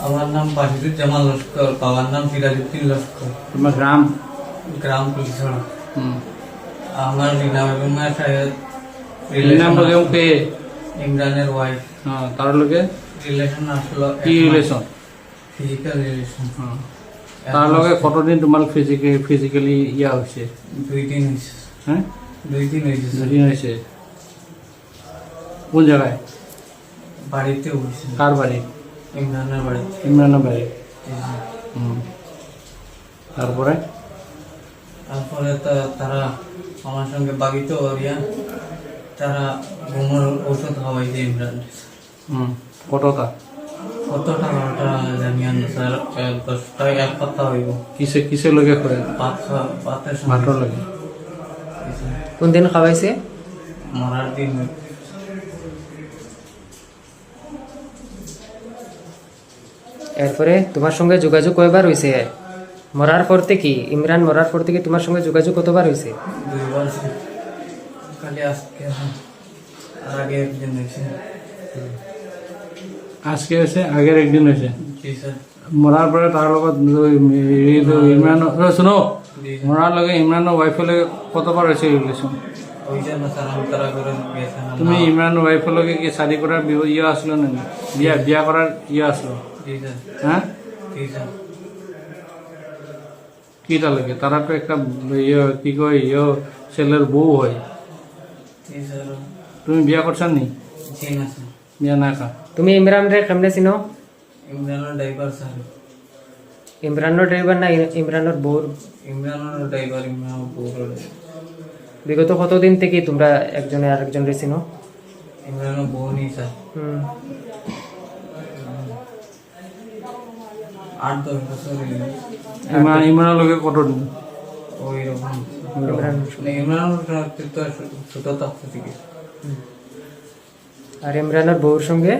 আমার নাম বাহিদুজ্জামান লস্কর বাবার নাম সিরাজুদ্দিন লস্কর। তোমার গ্রাম? গ্রাম পুলিশড়া। হুম। আমার রিনা বেগমের সাহেব রিনা বেগম কে? ইমরানের ওয়াইফ হ্যাঁ তার লগে রিলেশন আসলো কি রিলেশন ফিজিক্যাল রিলেশন হ্যাঁ তার লগে কতদিন তোমার ফিজিক্যালি ফিজিক্যালি ইয়া হয়েছে? দুই দিন হয়েছে। হ্যাঁ? দুই দিন হয়েছে স্যার। দুদিন হয়েছে। কোন জায়গায়? বাড়িতে হয়েছে কার বাড়ি? ইমরানের বাড়িতে ইমরানের বাড়ি। হুম। তারপরে? তারপরে তা- তারা আমার সঙ্গে বাগিতে ওরিয়া তারা ঘুমোর ঔষধ খাওয়াইছে ইমরান। হুম। কতটা? কত টাকা ওটা স্যার দশ টাকা এক পাতা হইব। কিসে কিসে লগে করে? ভাত খা- ভাতের ভাতর কোন দিন খাওয়াইছে? মরার দিন। এরপরে তোমার সঙ্গে যোগাযোগ কয়বার হয়েছে মরার পর থেকে ইমরান মরার পর থেকে তোমার সঙ্গে যোগাযোগ কতবার হয়েছে আজকে একদিন হয়েছে আজকে হয়েছে আগের একদিন হয়েছে মরার পরে তার লগত ইমরান শুনো মরার লগে ইমরানের ওয়াইফের লগে কতবার হয়েছে রিলেশন তুমি ইমরান ওয়াইফের লগে কি শাদি করার ইয়ে আসলো না বিয়া বিয়া করার ইয়ে আসলো? হ্যাঁ? কিটা লাগে? তারা তো একটা ইয়ে কি কয় ইয়ে ছেলের বউ হয়। তুমি বিয়া করছেন নি? না বিয়া না কা তুমি ইমরান রে কেমনে চিনো? ইমরানের ড্রাইভার স্যার ইমরানোর ড্রাইভার না ইমরানোর বউর ইমরানের ড্রাইভার ইমরান পুরো বিগত কতদিন থেকে তোমরা একজনে আরেকজনরে চিনো? ইমরানের বউ নেই স্যার হুম। আট দশ বছর ইমরান কতদিন? ওই রকম ইমরান তো ছোট থাকতে থেকে। আর ইমরানের বউর সঙ্গে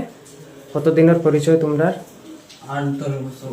কতদিনের পরিচয় তোমরা আট দশ বছর।